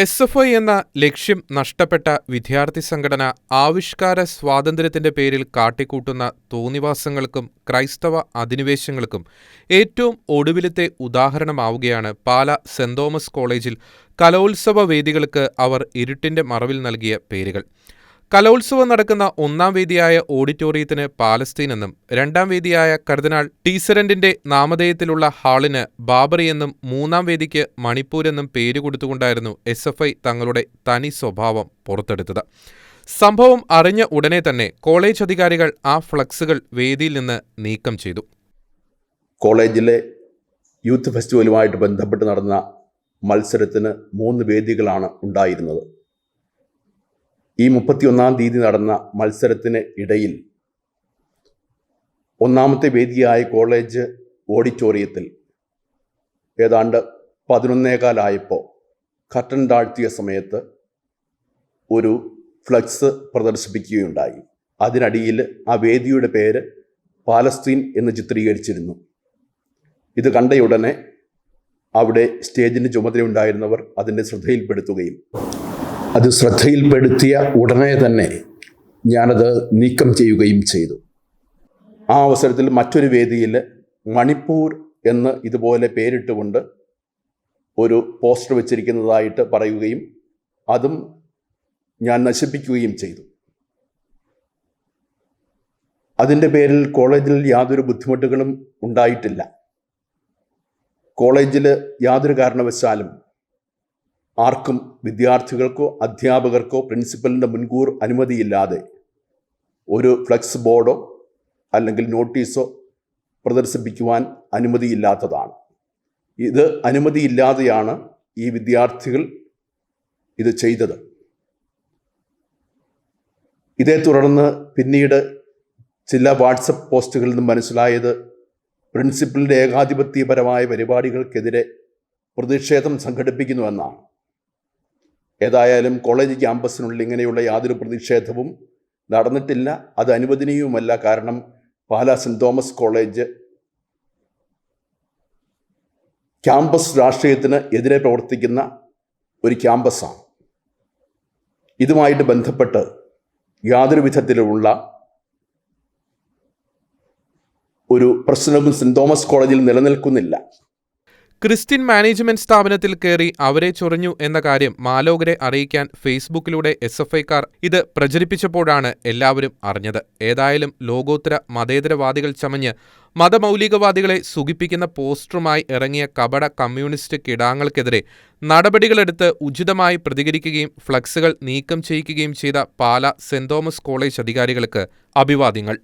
S F I എന്ന ലക്ഷ്യം നഷ്ടപ്പെട്ട വിദ്യാർത്ഥി സംഘടന ആവിഷ്കാര സ്വാതന്ത്ര്യത്തിന്റെ പേരിൽ കാട്ടിക്കൂട്ടുന്ന തോന്നിവാസങ്ങൾക്കും ക്രൈസ്തവ അധിനിവേശങ്ങൾക്കും ഏറ്റവും ഒടുവിലത്തെ ഉദാഹരണമാവുകയാണ് പാല സെന്റ് തോമസ് കോളേജിൽ കലോത്സവ വേദികൾക്ക് അവർ ഇരുട്ടിന്റെ മറവിൽ നൽകിയ പേരുകൾ. കലോത്സവം നടക്കുന്ന ഒന്നാം വേദിയായ ഓഡിറ്റോറിയത്തിന് പാലസ്തീൻ എന്നും രണ്ടാം വേദിയായ കർദിനാൾ ടീസറന്റിന്റെ നാമധേയത്തിലുള്ള ഹാളിന് ബാബറി എന്നും മൂന്നാം വേദിക്ക് മണിപ്പൂർ എന്നും പേര് കൊടുത്തുകൊണ്ടായിരുന്നു എസ് എഫ് ഐ തങ്ങളുടെ തനി സ്വഭാവം പുറത്തെടുത്തത്. സംഭവം അറിഞ്ഞ ഉടനെ തന്നെ കോളേജ് അധികാരികൾ ആ ഫ്ലക്സുകൾ വേദിയിൽ നിന്ന് നീക്കം ചെയ്തു. കോളേജിലെ യൂത്ത് ഫെസ്റ്റിവലുമായിട്ട് ബന്ധപ്പെട്ട് നടന്ന മത്സരത്തിന് മൂന്ന് വേദികളാണ് ഉണ്ടായിരുന്നത്. ഈ മുപ്പത്തിയൊന്നാം തീയതി നടന്ന മത്സരത്തിന് ഇടയിൽ ഒന്നാമത്തെ വേദിയായ കോളേജ് ഓഡിറ്റോറിയത്തിൽ ഏതാണ്ട് പതിനൊന്നേകാലായപ്പോൾ കട്ടൻ താഴ്ത്തിയ സമയത്ത് ഒരു ഫ്ലക്സ് പ്രദർശിപ്പിക്കുകയുണ്ടായി. അതിനടിയിൽ ആ വേദിയുടെ പേര് പാലസ്തീൻ എന്ന് ചിത്രീകരിച്ചിരുന്നു. ഇത് കണ്ടയുടനെ അവിടെ സ്റ്റേജിന് ചുമതലയുണ്ടായിരുന്നവർ അതിന്റെ ശ്രദ്ധയിൽപ്പെടുത്തുകയും അത് ശ്രദ്ധയിൽപ്പെടുത്തിയ ഉടനെ തന്നെ ഞാനത് നീക്കം ചെയ്യുകയും ചെയ്തു. ആ അവസരത്തിൽ മറ്റൊരു വേദിയിൽ മണിപ്പൂർ എന്ന് ഇതുപോലെ പേരിട്ടുകൊണ്ട് ഒരു പോസ്റ്റർ വെച്ചിരിക്കുന്നതായിട്ട് പറയുകയും അതും ഞാൻ നശിപ്പിക്കുകയും ചെയ്തു. അതിന്റെ പേരിൽ കോളേജിൽ യാതൊരു ബുദ്ധിമുട്ടുകളും ഉണ്ടായിട്ടില്ല. കോളേജിൽ യാതൊരു കാരണവശാലും ആർക്കും വിദ്യാർത്ഥികൾക്കോ അധ്യാപകർക്കോ പ്രിൻസിപ്പലിന്റെ മുൻകൂർ അനുമതിയില്ലാതെ ഒരു ഫ്ലെക്സ് ബോർഡോ അല്ലെങ്കിൽ നോട്ടീസോ പ്രദർശിപ്പിക്കുവാൻ അനുമതിയില്ലാത്തതാണ്. ഇത് അനുമതിയില്ലാതെയാണ് ഈ വിദ്യാർത്ഥികൾ ഇത് ചെയ്തത്. ഇതേ തുടർന്ന് പിന്നീട് ചില വാട്സപ്പ് പോസ്റ്റുകളിൽ നിന്നും മനസ്സിലായത് പ്രിൻസിപ്പലിന്റെ ഏകാധിപത്യപരമായ പരിപാടികൾക്കെതിരെ പ്രതിഷേധം സംഘടിപ്പിക്കുന്നുവെന്നാണ് ഏതായാലും കോളേജ് ക്യാമ്പസിനുള്ളിൽ ഇങ്ങനെയുള്ള യാതൊരു പ്രതിഷേധവും നടന്നിട്ടില്ല. അത് അനുവദനീയവുമല്ല കാരണം പാലാ സെന്റ് തോമസ് കോളേജ് ക്യാമ്പസ് രാഷ്ട്രീയത്തിന് എതിരെ പ്രവർത്തിക്കുന്ന ഒരു ക്യാമ്പസാണ്. ഇതുമായിട്ട് ബന്ധപ്പെട്ട് യാതൊരു വിധത്തിലുള്ള ഒരു പ്രശ്നവും സെന്റ് തോമസ് കോളേജിൽ നിലനിൽക്കുന്നില്ല. ക്രിസ്ത്യൻ മാനേജ്മെന്റ് സ്ഥാപനത്തിൽ കയറി അവരെ ചൊറിഞ്ഞു എന്ന കാര്യം മാലോകരെ അറിയിക്കാൻ ഫേസ്ബുക്കിലൂടെ എസ് എഫ് ഐക്കാർ ഇത് പ്രചരിപ്പിച്ചപ്പോഴാണ് എല്ലാവരും അറിഞ്ഞത്. ഏതായാലും ലോകോത്തര മതേതരവാദികൾ ചമഞ്ഞ് മതമൗലികവാദികളെ സുഖിപ്പിക്കുന്ന പോസ്റ്ററുമായി ഇറങ്ങിയ കപട കമ്മ്യൂണിസ്റ്റ് കിടാങ്ങൾക്കെതിരെ നടപടികളെടുത്ത് ഉചിതമായി പ്രതികരിക്കുകയും ഫ്ലക്സുകൾ നീക്കം ചെയ്യിക്കുകയും ചെയ്ത പാല സെന്റ് തോമസ് കോളേജ് അധികാരികൾക്ക് അഭിവാദ്യങ്ങൾ.